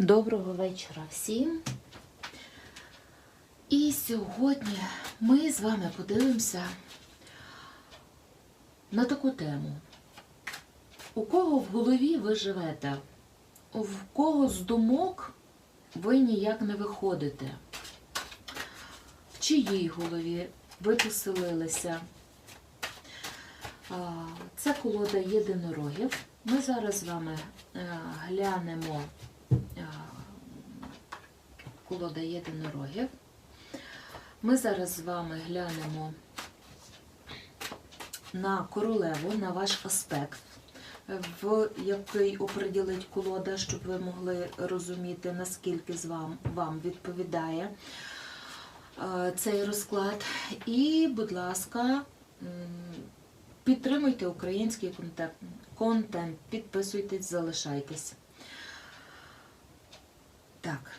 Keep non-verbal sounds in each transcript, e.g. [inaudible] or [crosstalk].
Доброго вечора всім. І сьогодні ми з вами подивимося на таку тему. У кого в голові ви живете? В кого з думок ви ніяк не виходите? В чиїй голові ви поселилися? Це колода єдинорогів. Ми зараз з вами е, глянемо колода єдинорогів. Ми зараз з вами глянемо на королеву, на ваш аспект, в який оприділить колода, щоб ви могли розуміти, наскільки з вам, вам відповідає е, цей розклад. І, будь ласка, підтримуйте український контент підписуйтесь, залишайтесь. Так.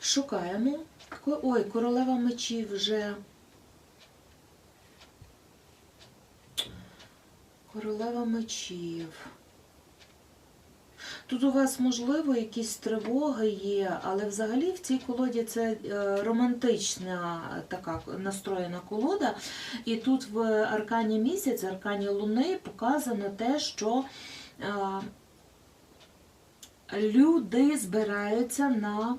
Шукаємо. Ой, королева мечів вже. Королева мечів. Тут у вас, можливо, якісь тривоги є, але взагалі в цій колоді це е, романтична така настроєна колода. І тут в аркані місяць, аркані луни показано те, що е, люди збираються на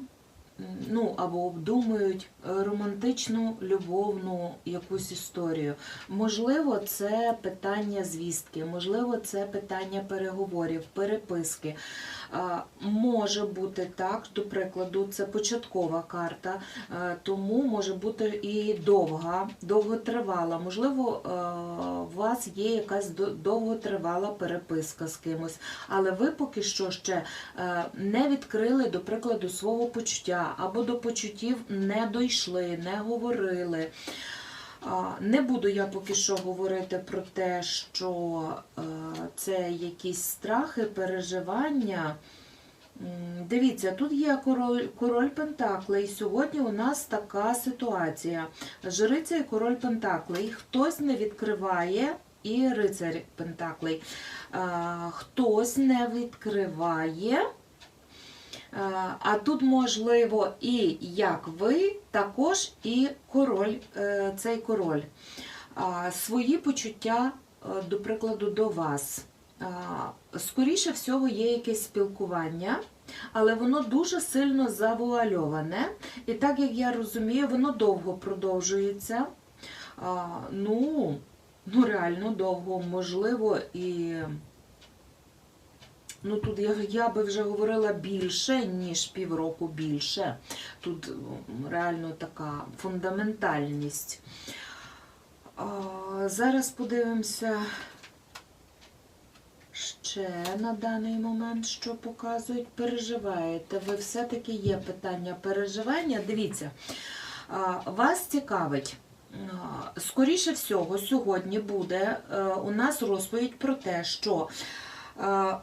ну, або обдумують е, романтичну любовну якусь історію. Можливо, це питання звістки, можливо, це питання переговорів, переписки. Може бути так, до прикладу, це початкова карта, е, тому може бути і довга, довготривала. Можливо, е, у вас є якась до- довготривала переписка з кимось, але ви поки що ще е, не відкрили, до прикладу, свого почуття або до почуттів не дійшли, не говорили. Не буду я поки що говорити про те, що е, це якісь страхи, переживання. Дивіться, тут є король, король Пентаклей. Сьогодні у нас така ситуація. Жриця і король Пентаклей. Хтось не відкриває і рицарь Пентаклей. Хтось не відкриває. А, А тут, можливо, і як ви, також і король, е, цей король. Свої почуття, е, до прикладу, до вас. Скоріше всього, є якесь спілкування, але воно дуже сильно завуальоване. І так як я розумію, воно довго продовжується. Ну, ну реально довго, можливо, і. Ну тут я, я би вже говорила більше, ніж півроку більше. Тут реально така фундаментальність. А, зараз подивимося ще на даний момент, що показують. Переживаєте. Ви все-таки є питання переживання. Дивіться, а, вас цікавить. Скоріше всього, сьогодні буде е, у нас розповідь про те, що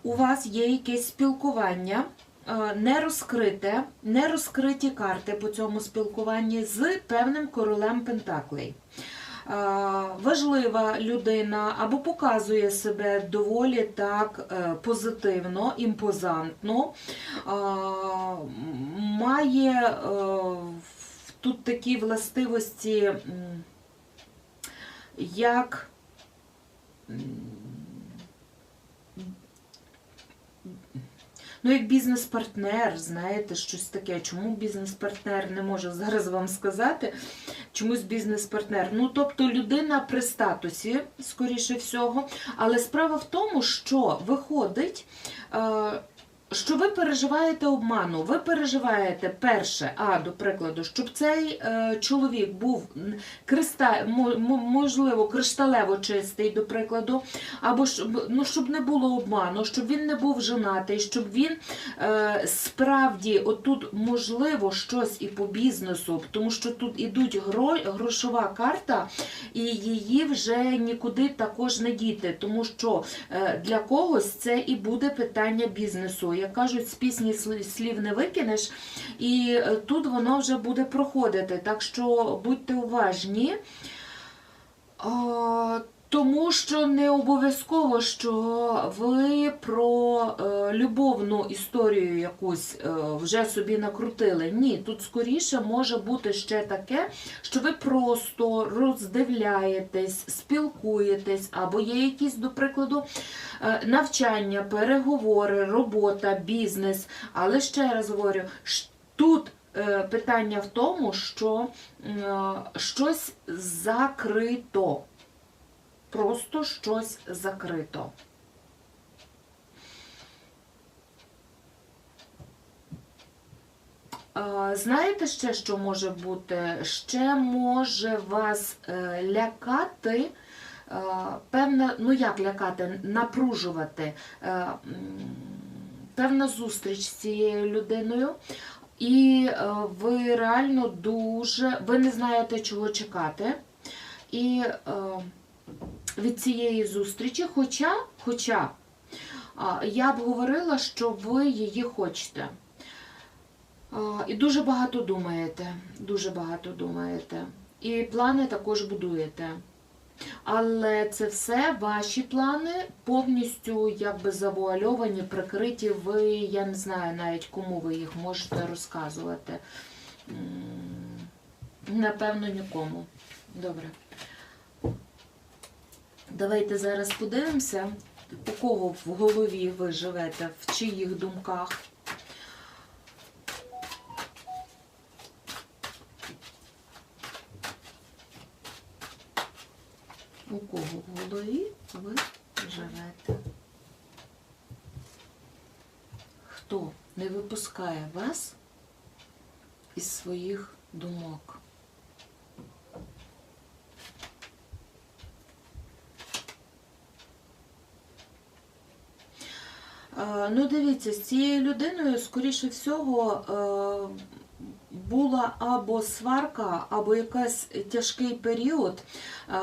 у вас є якесь спілкування, е, не розкрите, не розкриті карти по цьому спілкуванні з певним королем Пентаклей. Е, Важлива людина або показує себе доволі так е, позитивно, імпозантно, е, має е, тут такі властивості, як Ну, як бізнес-партнер, знаєте, щось таке. Чому бізнес-партнер не може зараз вам сказати? Чомусь бізнес-партнер. Ну, тобто людина при статусі, скоріше всього. Але справа в тому, що виходить. Е- що ви переживаєте обману? Ви переживаєте перше, а до прикладу, щоб цей е, чоловік був криста, мо- мо- можливо, кришталево чистий, до прикладу, або щоб, ну, щоб не було обману, щоб він не був женатий, щоб він е, справді отут можливо щось і по бізнесу, тому що тут ідуть гро, грошова карта, і її вже нікуди також не діти, тому що е, для когось це і буде питання бізнесу. Як кажуть, з пісні слів не викинеш, і е, тут воно вже буде проходити. Так що будьте уважні. Тому що не обов'язково, що ви про е, любовну історію якусь е, вже собі накрутили. Ні, тут скоріше може бути ще таке, що ви просто роздивляєтесь, спілкуєтесь, або є якісь, до прикладу, е, навчання, переговори, робота, бізнес. Але ще раз говорю, тут питання в тому, що щось закрито. Просто щось закрито. Знаєте ще, що може бути? Ще може вас е, лякати, е, певна, ну як лякати, напружувати е, певна зустріч з цією людиною. І ви реально дуже, ви не знаєте, чого чекати. І від цієї зустрічі, хоча, хоча я б говорила, що ви її хочете. І дуже багато думаєте, дуже багато думаєте. І плани також будуєте. Але це все ваші плани повністю якби завуальовані, прикриті. Ви, я не знаю навіть кому ви їх можете розказувати. Напевно, нікому. Добре. Давайте зараз подивимося, у кого в голові ви живете, в чиїх думках. У кого в голові ви живете? Хто не випускає вас із своїх думок? Е, Ну, дивіться, з цією людиною, скоріше всього, е, була або сварка, або якийсь тяжкий період. Е,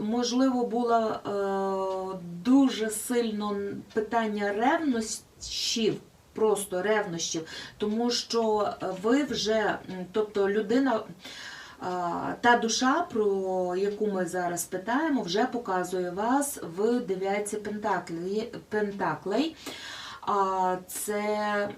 Можливо, було е, дуже сильно питання ревнощів. Просто ревнощів, тому що ви вже, тобто людина, та душа, про яку ми зараз питаємо, вже показує вас в дев'ятці пентаклей. Це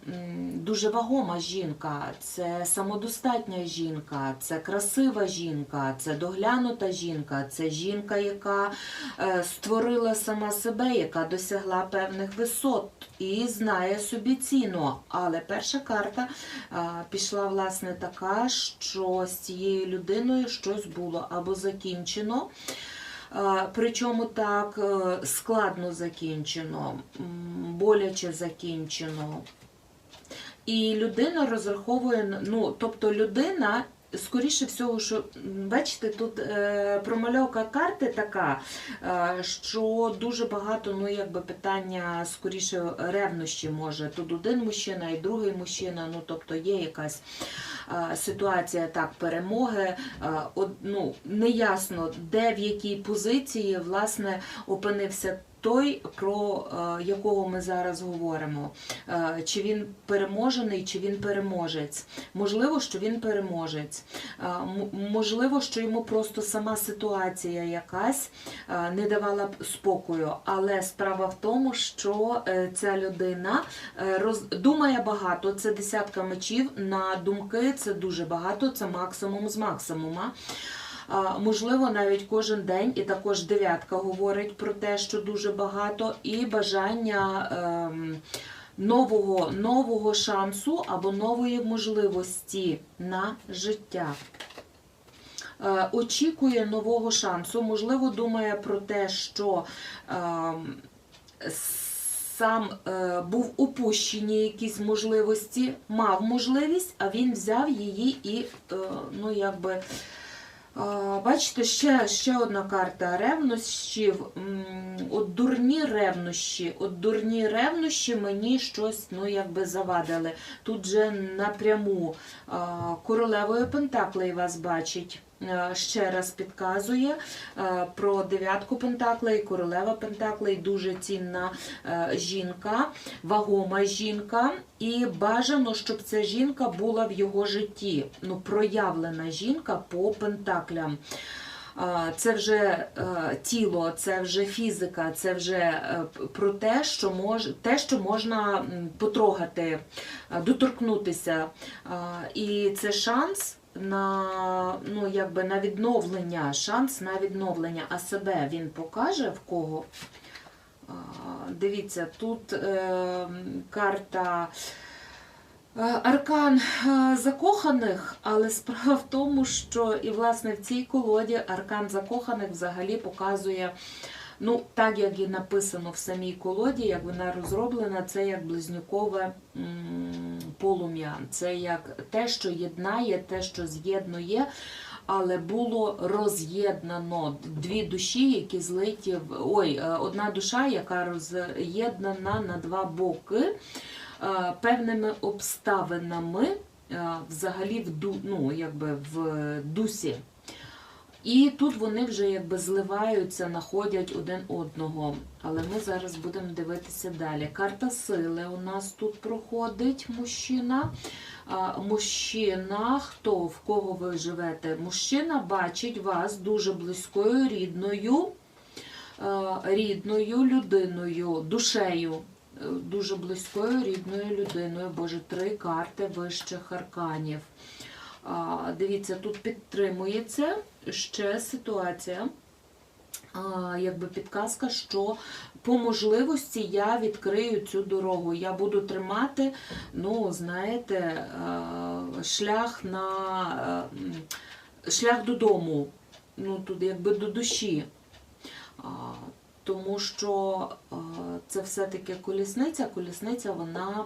дуже вагома жінка, це самодостатня жінка, це красива жінка, це доглянута жінка, це жінка, яка е, створила сама себе, яка досягла певних висот і знає собі ціну. Але перша карта пішла власне така, що з цією людиною щось було або закінчено. Причому так е, складно закінчено, боляче закінчено. І людина розраховує, ну, тобто людина, скоріше всього, що бачите, тут е, промальовка карти така, е, що дуже багато, ну, якби питання скоріше ревнощі може. Тут один мужчина і другий мужчина, ну, тобто є якась е, ситуація так, перемоги. Е, от, ну, неясно, де в якій позиції власне опинився той, про е, якого ми зараз говоримо. Е, чи він переможений, чи він переможець. Можливо, що він переможець. Е, можливо, що йому просто сама ситуація якась не давала б спокою. Але справа в тому, що ця людина думає багато. Це десятка мечів. На думки це дуже багато, це максимум з максимума. Можливо, навіть кожен день, і також дев'ятка говорить про те, що дуже багато, і бажання ем, нового, нового шансу або нової можливості на життя. Е, Очікує нового шансу, можливо, думає про те, що ем, сам е, був упущені якісь можливості, мав можливість, а він взяв її і, е, ну, якби. Бачите, ще, ще одна карта ревнощів. От дурні ревнощі. От дурні ревнощі мені щось ну, якби завадили. Тут же напряму королевою Пентаклей вас бачить. Е, Ще раз підказує е, про дев'ятку Пентаклей, королева Пентаклей, дуже цінна е, жінка, вагома жінка, і бажано, щоб ця жінка була в його житті. Ну, проявлена жінка по Пентаклям. Це вже тіло, це вже фізика, це вже про те, що мож, те, що можна потрогати, доторкнутися. І це шанс на, ну, якби на відновлення, шанс на відновлення, а себе він покаже в кого. Дивіться, тут е, карта. Е, Аркан е, закоханих, але справа в тому, що і власне в цій колоді аркан закоханих взагалі показує, ну, так як і написано в самій колоді, як вона розроблена, це як близнюкове полум'я. Це як те, що єднає, те, що з'єднує. Але було роз'єднано дві душі, які злиті в ой, е, одна душа, яка роз'єднана на два боки е, певними обставинами, е, взагалі в ну, якби в дусі. І тут вони вже якби зливаються, знаходять один одного. Але ми зараз будемо дивитися далі. Карта сили у нас тут проходить мужчина. Мужчина, хто в кого ви живете? Мужчина бачить вас дуже близькою, рідною, рідною людиною, душею. Е, Дуже близькою рідною людиною. Боже, три карти вищих арканів. Дивіться, тут підтримується ще ситуація, якби підказка, що по можливості я відкрию цю дорогу. Я буду тримати, ну, знаєте, е, шлях на е, шлях додому, ну, тут якби до душі. Тому що е, це все-таки колісниця. Колісниця, вона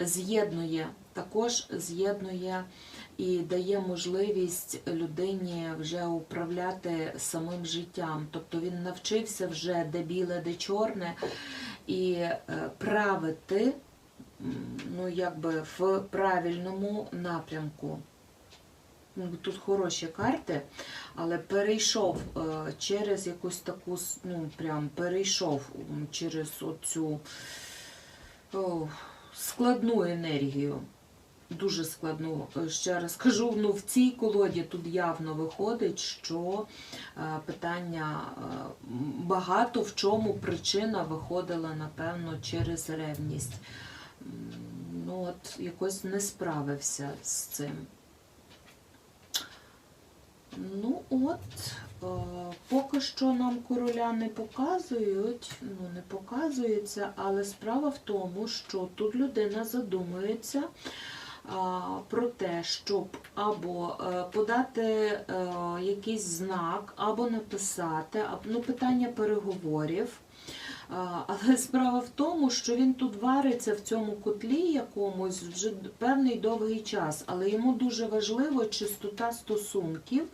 з'єднує, також з'єднує і дає можливість людині вже управляти самим життям. Тобто він навчився вже де біле, де чорне, і е, правити ну, якби в правильному напрямку. Ну, Тут хороші карти, але перейшов е, через якусь таку, ну, прям перейшов через оцю о, складну енергію. Дуже складну. Е, Ще раз кажу, ну в цій колоді тут явно виходить, що е, питання е, багато в чому причина виходила, напевно, через ревність. Ну, от якось не справився з цим. Ну от, е, поки що нам короля не показують, ну не показується, але справа в тому, що тут людина задумується про те, щоб або е, подати е, якийсь знак, або написати, ну, питання переговорів. Але [laughs] справа в тому, що він тут вариться в цьому котлі якомусь вже певний довгий час, але йому дуже важливо чистота стосунків,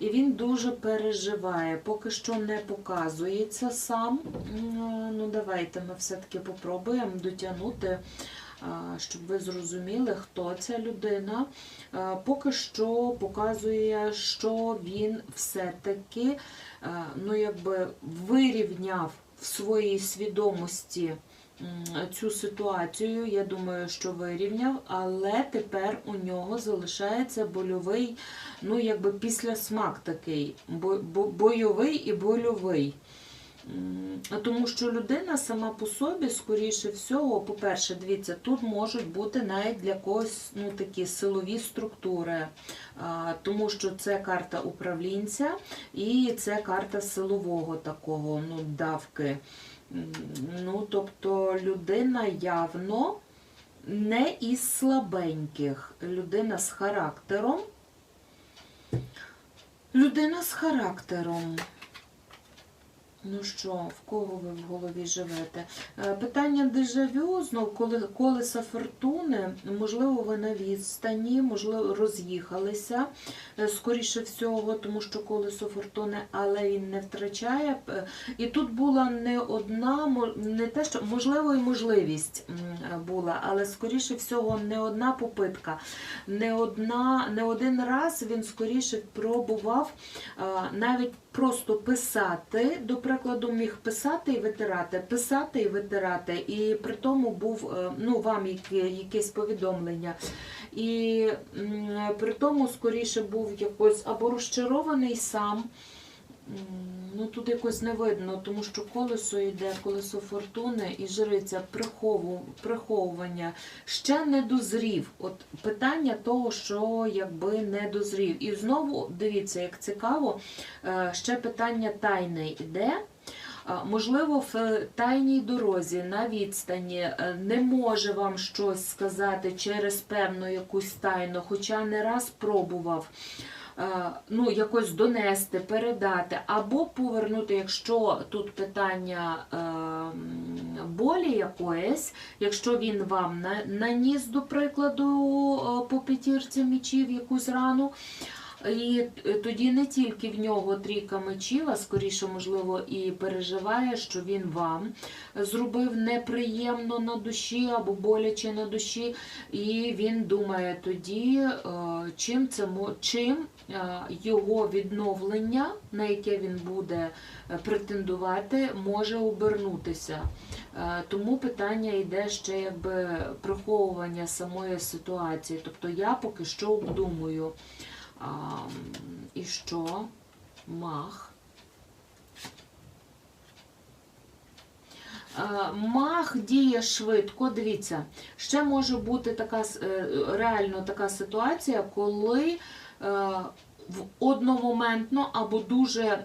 і він дуже переживає. Поки що не показується сам. Ну, давайте ми все-таки попробуємо дотягнути, щоб ви зрозуміли, хто ця людина. Поки що показує, що він все-таки ну, вирівняв в своїй свідомості цю ситуацію. Я думаю, що вирівняв, але тепер у нього залишається больовий, ну якби післясмак такий, бо- бо- бойовий і больовий. Тому що людина сама по собі, скоріше всього, по-перше, дивіться, тут можуть бути навіть для когось ну, такі силові структури, тому що це карта управлінця і це карта силового такого, ну, давки. Ну, тобто людина явно не із слабеньких, людина з характером. Людина з характером. Ну що, в кого ви в голові живете? Е, Питання дежавю, знов колеса фортуни, можливо, ви на відстані, можливо, роз'їхалися, е, скоріше всього, тому що колесо фортуни, але він не втрачає. Е, І тут була не одна, не те, що можливо, і можливість була, але скоріше всього не одна попитка, не одна, не один раз він скоріше пробував навіть просто писати, до прикладу, міг писати і витирати, писати і витирати, і при тому був е, ну, вам яке- якесь повідомлення. І при тому скоріше був якось або розчарований сам. Ну тут якось не видно, тому що колесо йде, колесо фортуни і жриця приховування ще не дозрів. От питання того, що якби не дозрів. І знову дивіться, як цікаво, е, ще питання тайне йде. Можливо, в тайній дорозі на відстані е, не може вам щось сказати через певну якусь тайну, хоча не раз пробував. Е, Ну, якось донести, передати, або повернути, якщо тут питання е, болі якоїсь, якщо він вам наніс, до прикладу, е, по п'ятірці мічів якусь рану, і е, тоді не тільки в нього трійка мечів, а скоріше, можливо, і переживає, що він вам зробив неприємно на душі або боляче на душі, і він думає тоді, е, чим це чим е, його відновлення, на яке він буде претендувати, може обернутися. Тому питання йде ще якби приховування самої ситуації. Тобто я поки що обдумую. А, і що? Мах. Е, Мах діє швидко. Дивіться, ще може бути така е, реально така ситуація, коли е, в одномоментно або дуже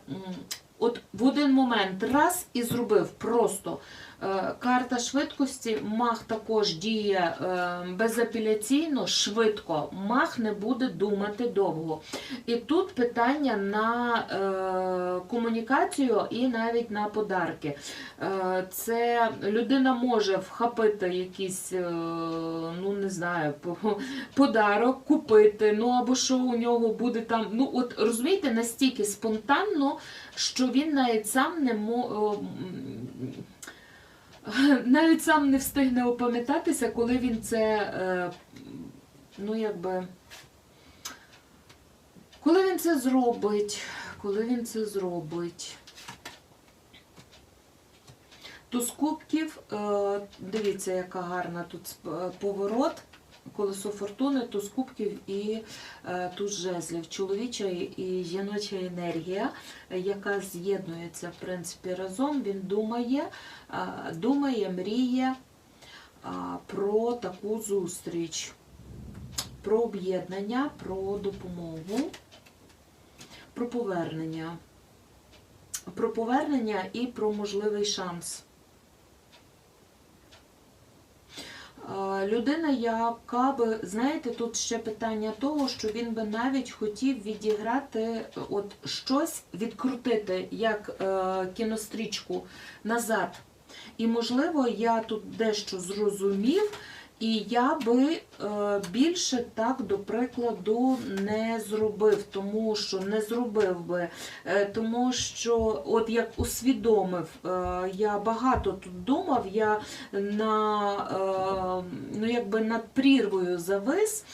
от в один момент раз і зробив просто. Е, Карта швидкості, мах також діє е, безапеляційно, швидко. Мах не буде думати довго. І тут питання на е, комунікацію і навіть на подарки. Це людина може вхопити якийсь, ну не знаю, подарок, купити, ну або що у нього буде там. Ну, от розумієте, настільки спонтанно, що він навіть сам не мо. [laughs] навіть сам не встигне опам'ятатися, коли він це, е, ну якби, коли він це зробить, коли він це зробить. Туз кубків, е, дивіться, яка гарна тут е, поворот, колесо фортуни, туз кубків і е, туз жезлів. Чоловіча і жіноча енергія, яка з'єднується, в принципі, разом. Він думає, думає, мріє про таку зустріч, про об'єднання, про допомогу, про повернення. Про повернення і про можливий шанс. Е, Людина, яка би, знаєте, тут ще питання того, що він би навіть хотів відіграти от щось, відкрутити як е, кінострічку назад. І, можливо, я тут дещо зрозумів, і я би е, більше так, до прикладу, не зробив, тому що не зробив би, е, тому що, от як усвідомив, е, я багато тут думав, я на, ну, якби над прірвою завис.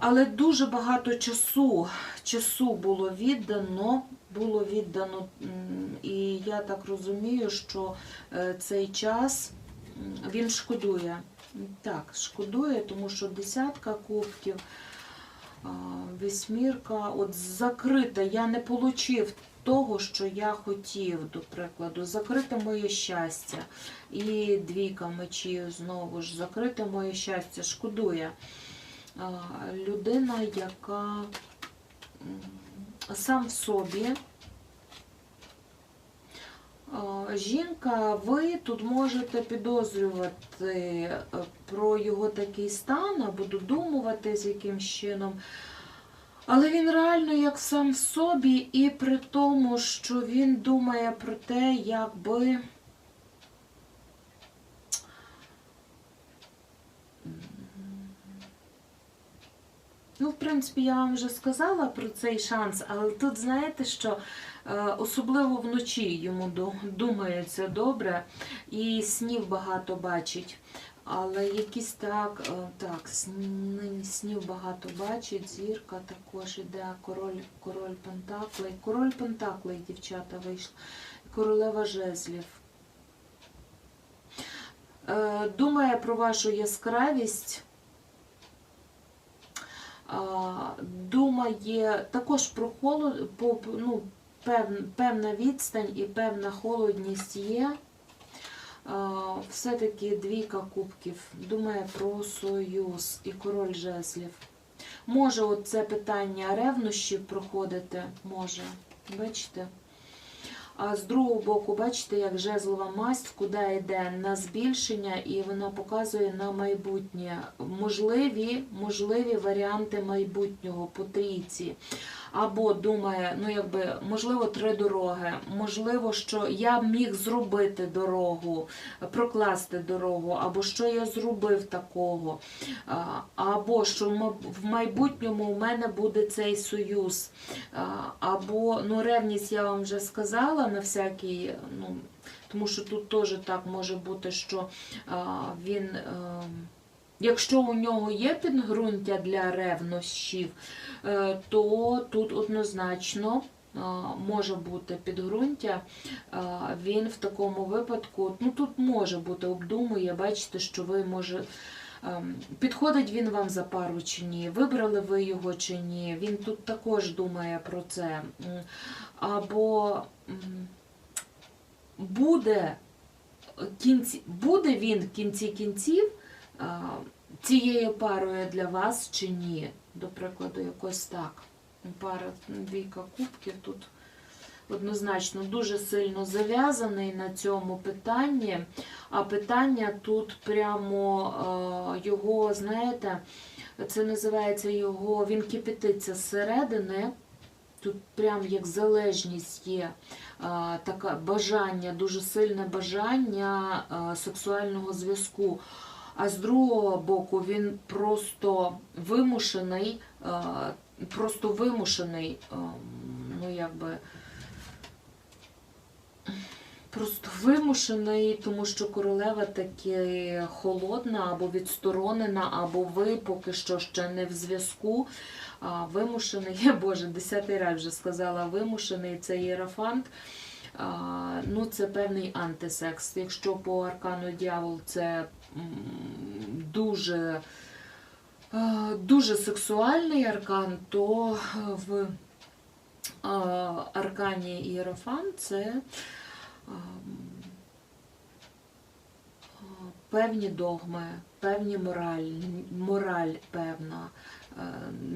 Але дуже багато часу, часу було віддано, було віддано, і я так розумію, що цей час він шкодує. Так, шкодує, тому що десятка а, вісьмірка, от закрита, я не отримав того, що я хотів, до прикладу, закрите моє щастя. І двійка мечів знову ж, закрите моє щастя, шкодує. Людина, яка сам в собі. А, Жінка, ви тут можете підозрювати е, про його такий стан або додумувати з якимсь чином. Але він реально як сам в собі, і при тому, що він думає про те, як би. Ну, в принципі, я вам вже сказала про цей шанс, але тут знаєте, що е, особливо вночі йому ду- думається добре і снів багато бачить. Але якісь так, е, так, снів багато бачить, зірка також іде, король, король Пентаклей. Король Пентаклей, дівчата, вийшла. Королева жезлів. Е, Думає про вашу яскравість. Думає також про холод, ну, певна відстань і певна холодність є. Все-таки двійка кубків. Думає про союз і король жезлів. Може, от це питання ревнощів проходити? Може. Бачите? А з другого боку, бачите, як жезлова масть, куди йде на збільшення, і вона показує на майбутнє. Можливі, можливі варіанти майбутнього по трійці. Або думає, ну якби, можливо, три дороги, можливо, що я міг зробити дорогу, прокласти дорогу, або що я зробив такого, або що в майбутньому у мене буде цей союз. Або ну, ревність я вам вже сказала на всякий, ну, тому що тут теж так може бути, що він, е, якщо у нього є підґрунтя для ревнощів, е, то тут однозначно. Може бути підґрунтя, він в такому випадку, ну тут може бути, обдумує, бачите, що ви може Ем, Підходить він вам за пару чи ні, вибрали ви його чи ні, він тут також думає про це. Або буде, кінці, буде він в кінці кінців цією парою для вас чи ні. До прикладу, якось так. Пара двійка кубків тут однозначно дуже сильно зав'язаний на цьому питанні. А питання тут прямо його, знаєте, це називається його, він кипятиться зсередини. Тут прям як залежність є, таке бажання, дуже сильне бажання сексуального зв'язку. А з другого боку він просто вимушений, е, просто вимушений, е, ну якби просто вимушений, тому що королева таки холодна або відсторонена, або ви поки що ще не в зв'язку. Вимушений, я [laughs] Боже, десятий раз вже сказала, вимушений це єрафант. Ну, це певний антисекс. Якщо по аркану дьявол це дуже, дуже сексуальний аркан, то в аркані Єрофант це певні догми, певні мораль, мораль певна, е,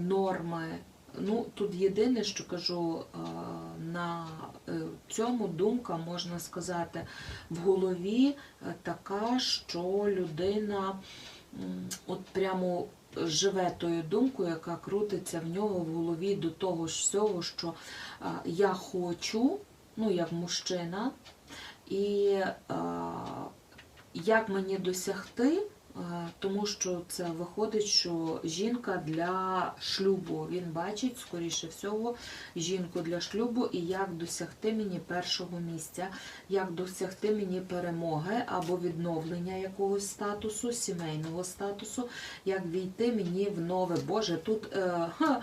норми. Ну, тут єдине, що кажу, на е, цьому думка, можна сказати, в голові е, така, що людина от прямо живе тою думкою, яка крутиться в нього в голові до того ж всього, що я хочу, ну як мужчина, і як мені досягти, тому що це виходить, що жінка для шлюбу. Він бачить, скоріше всього, жінку для шлюбу і як досягти мені першого місця, як досягти мені перемоги або відновлення якогось статусу, сімейного статусу, як війти мені в нове. Боже, тут е, е,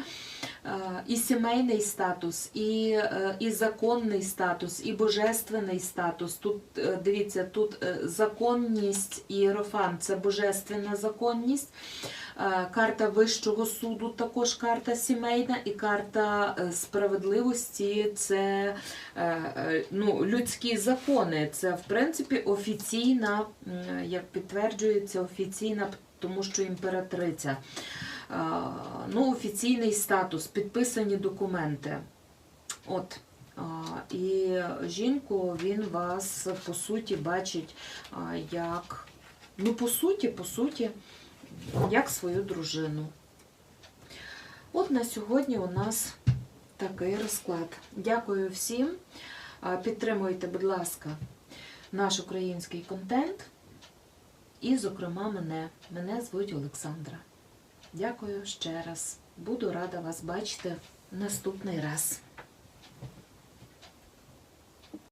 і сімейний статус, і, е, і законний статус, і божественний статус. Тут е, дивіться, тут е, законність і єрофан це божественна законність. Е, Карта Вищого суду також карта сімейна, і карта е, справедливості це е, е, ну, людські закони. Це, в принципі, офіційна, як підтверджується, офіційна, тому що імператриця. Е, Ну, офіційний статус, підписані документи. От. І жінку він вас по суті бачить як, ну по суті, по суті, як свою дружину. От на сьогодні у нас такий розклад. Дякую всім. Підтримуйте, будь ласка, наш український контент. І, зокрема, мене. Мене звуть Олександра. Дякую ще раз. Буду рада вас бачити наступний раз.